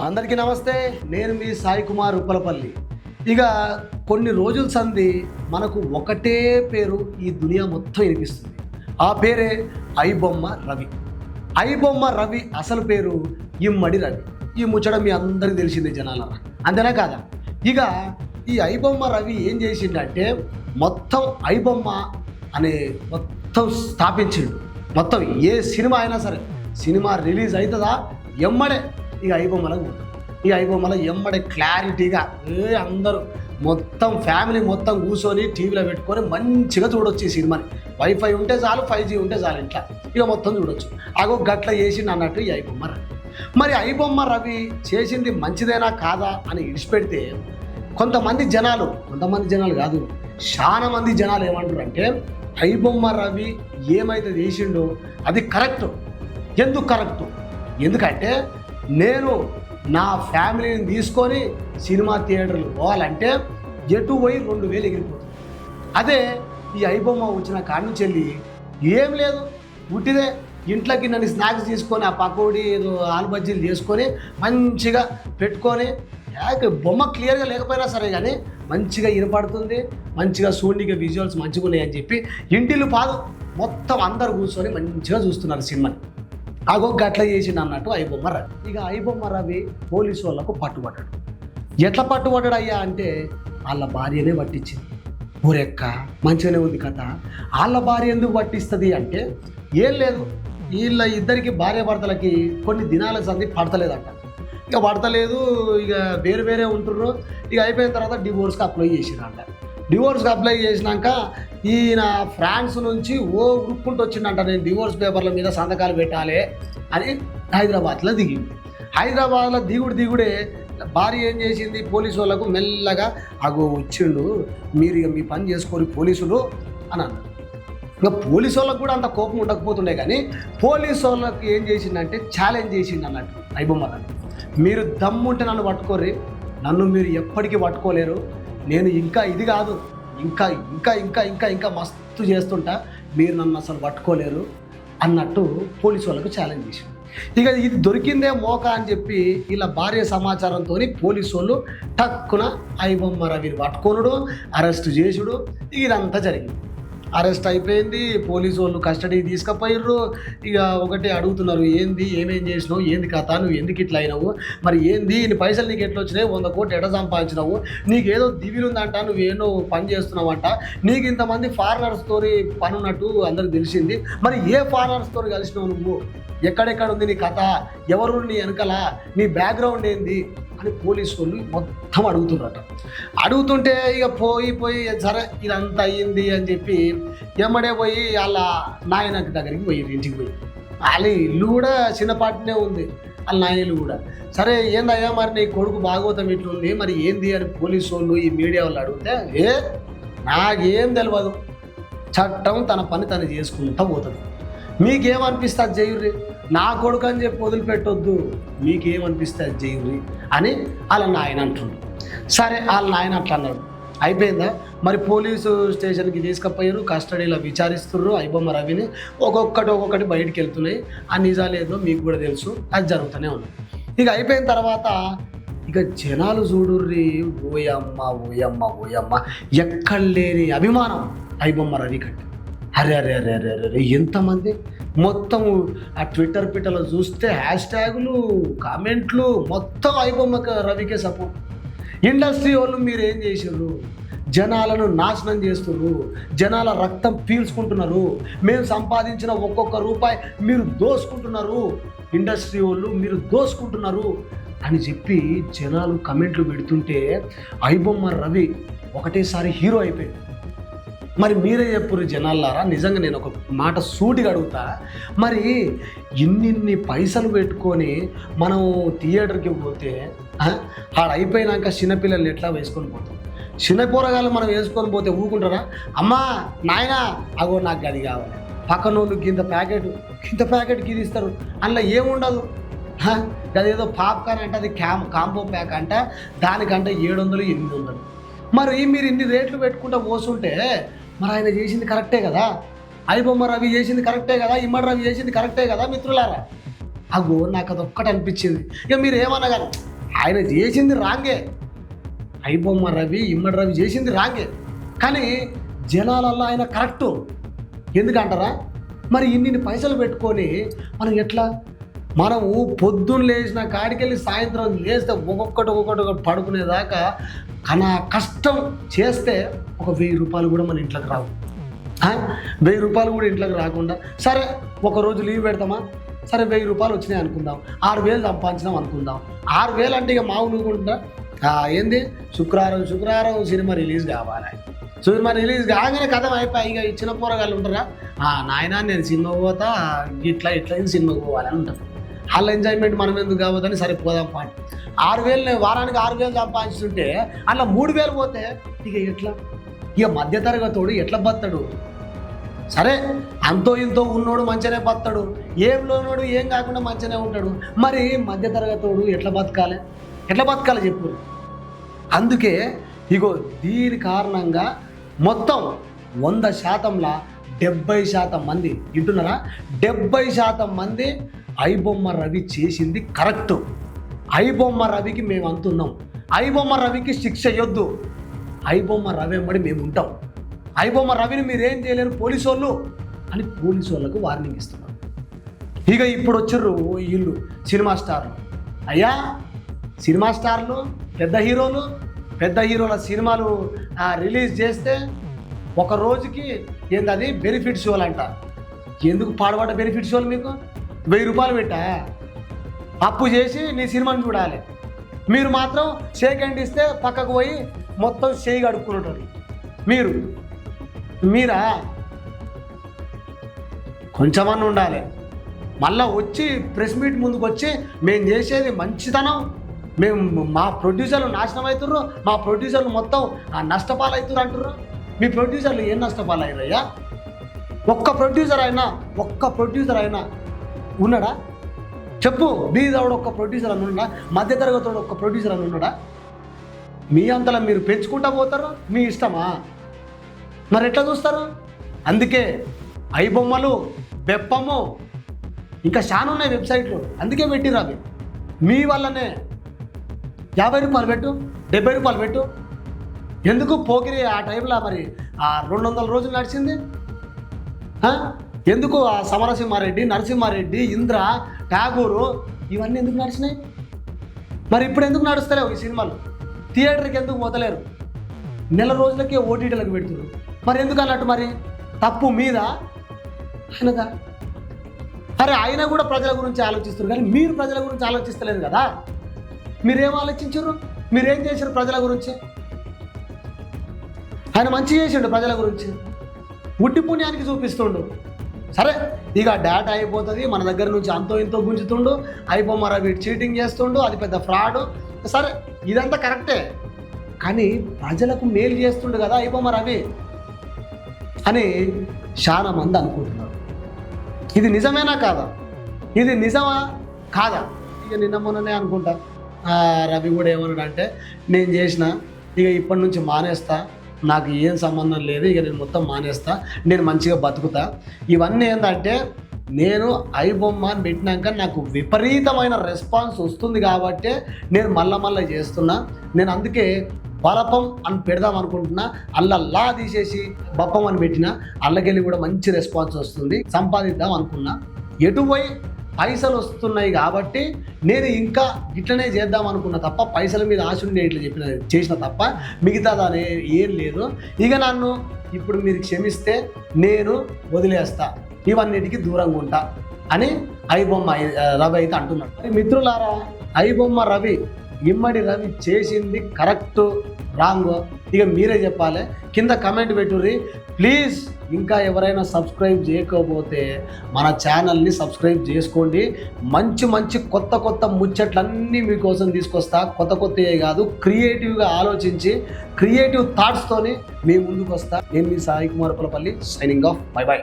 అందరికీ నమస్తే. నేను మీ సాయి కుమార్ ఉప్పలపల్లి. ఇక కొన్ని రోజుల సంది మనకు ఒకటే పేరు ఈ దునియా మొత్తం వినిపిస్తుంది. ఆ పేరే ఐబొమ్మ రవి. ఐబొమ్మ రవి అసలు పేరు ఇమ్మడి రవి. ఈ ముచ్చట మీ అందరికీ తెలిసిందే జనాల అంతేనా కాదా? ఇక ఈ ఐబొమ్మ రవి ఏం చేసిండంటే మొత్తం ఐబొమ్మ అనే మొత్తం స్థాపించిండు. మొత్తం ఏ సినిమా అయినా సరే సినిమా రిలీజ్ అవుతుందా ఎమ్మడే ఇక ఐబొమ్మలకు పోతాం ఈ ఐబొమ్మల క్లారిటీగా ఏ అందరూ మొత్తం ఫ్యామిలీ మొత్తం కూర్చొని టీవీలో పెట్టుకొని మంచిగా చూడొచ్చు ఈ సినిమాని. వైఫై ఉంటే చాలు ఫైవ్ జీ ఉంటే చాలు ఇంట్లో. ఇక మొత్తం చూడొచ్చు. అగో గట్ల చేసిండు అన్నట్టు ఈ ఐబొమ్మ రవి. మరి ఐబొమ్మ రవి చేసింది మంచిదేనా కాదా అని ఇడిచిపెడితే కొంతమంది జనాలు కొంతమంది జనాలు కాదు చాలా మంది జనాలు ఏమంటారు అంటే ఐబొమ్మ రవి ఏమైతే చేసిండో అది కరెక్ట్. ఎందుకు కరెక్ట్? ఎందుకంటే నేను నా ఫ్యామిలీని తీసుకొని సినిమా థియేటర్లు పోవాలంటే ఎటు పోయి రెండు వేలు ఎగిరిపోతుంది. అదే ఈ ఐబొమ్మ వచ్చిన కాడి నుంచి వెళ్ళి ఏం లేదు ఉట్టిదే ఇంట్లోకి నన్ను స్నాక్స్ తీసుకొని ఆ పకోడీ ఏదో ఆలు బజ్జీలు చేసుకొని మంచిగా పెట్టుకొని బొమ్మ క్లియర్గా లేకపోయినా సరే కానీ మంచిగా వినపడుతుంది మంచిగా సూండిగా విజువల్స్ మంచిగా ఉన్నాయని చెప్పి ఇంటిల్లు పాదు మొత్తం అందరు కూర్చొని మంచిగా చూస్తున్నారు సినిమాని. అగో గట్ల చేసిండు అన్నట్టు ఐబొమ్మ రవి. ఇక ఐబొమ్మ రవి పోలీసు వాళ్ళకు పట్టుబడ్డాడు. ఎట్లా పట్టుబడ్డాడు అయ్యా అంటే వాళ్ళ భార్యనే పట్టించింది. ఊరెక్క మంచిగానే ఉంది కథ వాళ్ళ భార్య ఎందుకు పట్టిస్తుంది అంటే ఏం లేదు. వీళ్ళ ఇద్దరికి భార్య భర్తలకి కొన్ని దినాల సంది పడతలేదంట. ఇక పడతలేదు ఇక వేరు వేరే ఉంటుర్రు. ఇక అయిపోయిన తర్వాత డివోర్స్కి అప్లై చేసిరంట డివోర్స్కి అప్లై చేసినాక ఈయన ఫ్రాన్స్ నుంచి ఓ ఉరుక్కుంటూ వచ్చిందంట నేను డివోర్స్ పేపర్ల మీద సంతకాలు పెట్టాలి అని హైదరాబాద్లో దిగింది హైదరాబాద్లో దిగుడు దిగుడే భార్య ఏం చేసింది? పోలీసు వాళ్ళకు మెల్లగా అగో వచ్చిండు మీరు ఇక మీ పని చేసుకోరు పోలీసులు అని అన్నారు ఇంకా పోలీసు వాళ్ళకు కూడా అంత కోపం ఉండకపోతుండే కానీ పోలీసు వాళ్ళకి ఏం చేసిందంటే ఛాలెంజ్ చేసిండు అన్నట్టు ఐబొమ్మలని మీరు దమ్ముంటే నన్ను పట్టుకోర్రి నన్ను మీరు ఎప్పటికీ పట్టుకోలేరు నేను ఇంకా ఇది కాదు ఇంకా ఇంకా ఇంకా ఇంకా ఇంకా మస్తు చేస్తుంటా. మీరు నన్ను అసలు పట్టుకోలేరు అన్నట్టు పోలీసు వాళ్ళకు ఛాలెంజ్ చేసిండు ఇక ఇది దొరికిందే మోక అని చెప్పి ఇలా భార్య సమాచారంతో పోలీసు వాళ్ళు టక్కున ఐబొమ్మ రవిని పట్టుకొనుడు అరెస్ట్ చేసుడు. ఇదంతా జరిగింది. అరెస్ట్ అయిపోయింది పోలీసు వాళ్ళు కస్టడీకి తీసుకుపోయిర్రు. ఇక ఒకటి అడుగుతున్నారు ఏంది ఏమేం చేసినావు ఏంది కథ నువ్వు ఎందుకు ఇట్లా అయినావు? మరి ఏంది నీ పైసలు నీకు ఎట్లా వచ్చినాయి? వంద కోట్లు ఎడ సంపాదించినావు? నీకు ఏదో దివిలు ఉందంట నువ్వేనో పని చేస్తున్నావంట. నీకు ఇంతమంది ఫారినర్స్ తోని పని ఉన్నట్టు అందరికి తెలిసింది. మరి ఏ ఫారినర్స్ తోని కలిసినావు నువ్వు? ఎక్కడెక్కడ ఉంది నీ కథ? ఎవరు నీ వెనకల? నీ బ్యాక్గ్రౌండ్ ఏంది? అని పోలీసు వాళ్ళు మొత్తం అడుగుతున్నారట. అడుగుతుంటే ఇక పోయి పోయి సరే ఇదంతా అయ్యింది అని చెప్పి ఎమ్మడే పోయి వాళ్ళ నాయన దగ్గరికి పోయి ఇంటికి పోయి. వాళ్ళ ఇల్లు కూడా చిన్నపాటినే ఉంది. వాళ్ళ నాయనలు కూడా. సరే ఏందయ్యా మరి నీ కొడుకు భాగవతం ఇట్లుంది మరి ఏంది అని పోలీసు వాళ్ళు ఈ మీడియా వాళ్ళు అడిగితే ఏ నాకేం తెలియదు చట్టం తన పని తను చేసుకుంటూ పోతుంది. మీకేమనిపిస్తుంది అది నా కొడుకు అని చెప్పి వదిలిపెట్టొద్దు. మీకేమనిపిస్తే అది చేయుర్రి అని వాళ్ళ నాయన అంటుండు. సరే వాళ్ళ నాయన అట్లా అన్నాడు. అయిపోయిందా? మరి పోలీసు స్టేషన్కి తీసుకుపోయారు కస్టడీలో విచారిస్తున్నారు ఐబొమ్మ రవిని. ఒక్కొక్కటి ఒక్కొక్కటి బయటికి వెళ్తున్నాయి ఆ నిజాలు ఏదో మీకు కూడా తెలుసు. అది జరుగుతూనే ఉంది. ఇక అయిపోయిన తర్వాత ఇక జనాలు చూడుర్రి. ఓయమ్మ ఓయమ్మ ఓయమ్మ. ఎక్కడ లేని అభిమానం అయిబొమ్మ రవి కంటే అరే అరే అరే అరే అరే ఎంతమంది? మొత్తం ఆ ట్విట్టర్ పిట్టలో చూస్తే హ్యాష్ ట్యాగులు కామెంట్లు మొత్తం అయిపోమ్మక రవికే సపోర్ట్. ఇండస్ట్రీ వాళ్ళు మీరు ఏం చేసారు జనాలను నాశనం చేస్తున్నారు జనాల రక్తం పీల్చుకుంటున్నారు. మేము సంపాదించిన ఒక్కొక్క రూపాయి మీరు దోసుకుంటున్నారు. ఇండస్ట్రీ వాళ్ళు మీరు దోసుకుంటున్నారు అని చెప్పి జనాలు కమెంట్లు పెడుతుంటే ఐబొమ్మ రవి ఒకటేసారి హీరో అయిపోయాడు మరి మీరే చెప్పురు జనాలారా నిజంగా నేను ఒక మాట సూటిగా అడుగుతా. మరి ఇన్నిన్ని పైసలు పెట్టుకొని మనం థియేటర్కి పోతే ఆడ అయిపోయినాక చిన్నపిల్లల్ని ఎట్లా వేసుకొని పోతాం? చిన్న కూరగాయలు మనం వేసుకొని పోతే ఊరుకుంటారా? అమ్మా నాయనా అగో నాకు గది కావాలి. పక్కన వాళ్ళు గింత ప్యాకెట్ గింత ప్యాకెట్ గిది ఇస్తారు. అందులో ఏముండదు? హ, అదేదో పాప్కార్న్ అంటే అది క్యామ్ కాంబో ప్యాక్ అంటే దానికంటే ఏడు వందలు ఎనిమిది వందలు మరి మీరు ఇన్ని రేట్లు పెట్టుకుంటా పోసుంటే మరి ఆయన చేసింది కరెక్టే కదా? ఐబొమ్మ రవి చేసింది కరెక్టే కదా? ఇమ్మడి రవి చేసింది కరెక్టే కదా మిత్రులారా? అగో నాకు అది ఒక్కటి అనిపించింది. ఇక మీరు ఏమన్నా కానీ ఆయన చేసింది రాంగే. ఐబొమ్మ రవి ఇమ్మడి రవి చేసింది రాంగే. కానీ జనాలల్లో ఆయన కరెక్టు. ఎందుకంటారా? మరి ఇన్ని పైసలు పెట్టుకొని మనం ఎట్లా? మనము పొద్దున్న లేచిన కాడికెళ్ళి సాయంత్రం లేస్తే ఒక్కొక్కటి ఒక్కొక్కటి ఒకటి పడుకునేదాకా కన కష్టం చేస్తే ఒక వెయ్యి రూపాయలు కూడా మన ఇంట్లోకి రావు. వెయ్యి రూపాయలు కూడా ఇంట్లోకి రాకుండా సరే ఒక రోజు లీవ్ పెడతామా సరే వెయ్యి రూపాయలు వచ్చినాయి అనుకుందాం. ఆరు వేలు సంపాదించినాం అనుకుందాం. ఆరు వేలు అంటే ఇక మామూలుగా ఏంది? శుక్రవారం శుక్రవారం సినిమా రిలీజ్ కావాలి? సినిమా రిలీజ్ కాగానే కథ అయిపోయి ఇక ఇచ్చిన పోరగాళ్ళు ఉంటారా? ఆ నాయన నేను సినిమా పోతా ఇట్లా ఇట్లా సినిమాకి పోవాలని ఉంటారు. వాళ్ళ ఎంజాయ్మెంట్ మనం ఎందుకు కావద్దని సరే పోదాం ఆరు వేలు వారానికి ఆరు వేలు సంపాదిస్తుంటే అలా మూడు వేలు పోతే ఇక ఎట్లా? ఇక మధ్యతరగతోడు ఎట్లా బతాడు? సరే అంతో ఇంతో ఉన్నోడు మంచిగానే బతాడు. ఏం లోనోడు ఏం కాకుండా మంచిగానే ఉంటాడు. మరి మధ్యతరగతోడు ఎట్లా బతకాలి? ఎట్లా బతకాలి చెప్పు. అందుకే ఇగో దీని కారణంగా మొత్తం వంద శాతంలా డెబ్బై శాతం మంది వింటున్నారా? డెబ్బై శాతం మంది ఐబొమ్మ రవి చేసింది కరెక్ట్. ఐబొమ్మ రవికి మేము అంటున్నాం ఐబొమ్మ రవికి శిక్ష ఇవ్వద్దు ఐబొమ్మ రవి వెంబడి మేము ఉంటాం ఐబొమ్మ రవిని మీరేం చేయలేరు పోలీసు వాళ్ళు అని పోలీసు వాళ్ళకు వార్నింగ్ ఇస్తున్నాం. ఇక ఇప్పుడు వచ్చిర్రు వీళ్ళు సినిమా స్టార్లు. అయ్యా సినిమా స్టార్లు పెద్ద హీరోలు పెద్ద హీరోల సినిమాలు రిలీజ్ చేస్తే ఒక రోజుకి ఏంటది బెనిఫిట్ షోలు ఎందుకు పాడబడ్డ బెనిఫిట్స్ ఇవ్వాలి మీకు? వెయ్యి రూపాయలు పెట్టా. అప్పు చేసి నీ సినిమాని చూడాలి. మీరు మాత్రం షేక్ హ్యాండ్ ఇస్తే పక్కకు పోయి మొత్తం చేయి కడుక్కునేటోళ్ళు మీరు మీరా? కొంచెమన్నా ఉండాలి. మళ్ళా వచ్చి ప్రెస్ మీట్ ముందుకు వచ్చి మేము చేసేది మంచితనం. మేము మా ప్రొడ్యూసర్లు నాశనం అవుతుర్రు మా ప్రొడ్యూసర్లు మొత్తం ఆ నష్టపాలు అంటుర్రు. మీ ప్రొడ్యూసర్లు ఏం నష్టపాలు అయ్యారయ్యా ఒక్క ప్రొడ్యూసర్ అయినా ఒక్క ప్రొడ్యూసర్ అయినా ఉన్నాడా? చెప్పు. బీదవాడు ఒక్క ప్రొడ్యూసర్ అని ఉన్నాడా తరగతి ఒక్క ప్రొడ్యూసర్ అని ఉన్నాడా మీ అంతలా మీరు పెంచుకుంటా పోతారు? మీ ఇష్టమా? మరి ఎట్లా చూస్తారు? అందుకే ఐ బొమ్మలు బెప్పము ఇంకా చాలా ఉన్నాయి వెబ్సైట్లు. అందుకే పెట్టిరు అవి. మీ వల్లనే. యాభై రూపాయలు పెట్టు డెబ్బై రూపాయలు పెట్టు. ఎందుకు పోకిరి ఆ టైంలో మరి ఆ రెండు వందల రోజులు నడిచింది? ఎందుకు ఆ సమరసింహారెడ్డి నరసింహారెడ్డి ఇంద్ర ఠాగూరు ఇవన్నీ ఎందుకు నడిచినాయి? మరి ఇప్పుడు ఎందుకు నడుస్తలేవు ఈ సినిమాలు? థియేటర్కి ఎందుకు పోతలేరు? నెల రోజులకే ఓటీటీలకు పెడుతున్నారు. మరి ఎందుకు అన్నట్టు మరి? తప్పు మీద ఆయనదా అరే ఆయన కూడా ప్రజల గురించి ఆలోచిస్తారు కానీ మీరు ప్రజల గురించి ఆలోచిస్తలేరు కదా? మీరేం ఆలోచించారు? మీరేం చేశారు ప్రజల గురించి? ఆయన మంచి చేసిండు ప్రజల గురించి. ఉట్టి పుణ్యానికి చూపిస్తుండు. సరే ఇక డేటా అయిపోతుంది మన దగ్గర నుంచి అంతో ఇంతో గుంజుతుండు అయిపోయి రవి చీటింగ్ చేస్తుండు అది పెద్ద ఫ్రాడ్ సరే ఇదంతా కరెక్టే కానీ ప్రజలకు మేలు చేస్తుండు కదా అయిపోయి రవి అని చాలా మంది అనుకుంటున్నారు. ఇది నిజమేనా కాదా? ఇది నిజమా? కాదా? ఇక నిన్న మొన్ననే అనుకుంటా. రవి కూడా ఏమన్నాడు అంటే నేను చేసిన ఇక ఇప్పటి నుంచి మానేస్తా నాకు ఏం సంబంధం లేదు ఇక నేను మొత్తం మానేస్తా నేను మంచిగా బతుకుతా. ఇవన్నీ ఏంటంటే నేను ఐ బొమ్మ అని పెట్టినాక నాకు విపరీతమైన రెస్పాన్స్ వస్తుంది కాబట్టి నేను మళ్ళా మళ్ళీ చేస్తున్నా. నేను అందుకే బలపం అని పెడదాం అనుకుంటున్నా. అల్లల్లా తీసేసి బప్పం అని పెట్టిన అల్లకెళ్ళి కూడా మంచి రెస్పాన్స్ వస్తుంది. సంపాదిద్దాం అనుకున్నా. ఎటు పోయి పైసలు వస్తున్నాయి కాబట్టి నేను ఇంకా ఇట్లనే చేద్దాం అనుకున్న తప్ప పైసల మీద ఆశ ఉండి ఇట్లా చెప్పిన చేసిన తప్ప మిగతా అనే ఏం లేదు. ఇక నన్ను ఇప్పుడు మీరు క్షమిస్తే నేను వదిలేస్తా. ఇవన్నిటికీ దూరంగా ఉంటా అని ఐబొమ్మ రవి అయితే అంటున్నాడు. మిత్రులారా ఐబొమ్మ రవి ఇమ్మడి రవి చేసింది కరెక్ట్ రాంగ్. ఇక మీరే చెప్పాలి. కింద కమెంట్ పెట్టుర్రి. ప్లీజ్ ఇంకా ఎవరైనా సబ్స్క్రైబ్ చేయకపోతే మన ఛానల్ని సబ్స్క్రైబ్ చేసుకోండి. మంచి మంచి కొత్త కొత్త ముచ్చట్లన్నీ మీకోసం తీసుకొస్తా. కొత్త కొత్తయే కాదు క్రియేటివ్గా ఆలోచించి క్రియేటివ్ థాట్స్తోని మీ ముందుకు వస్తా నేను మీ Sai Kumar Pulapalli signing off bye bye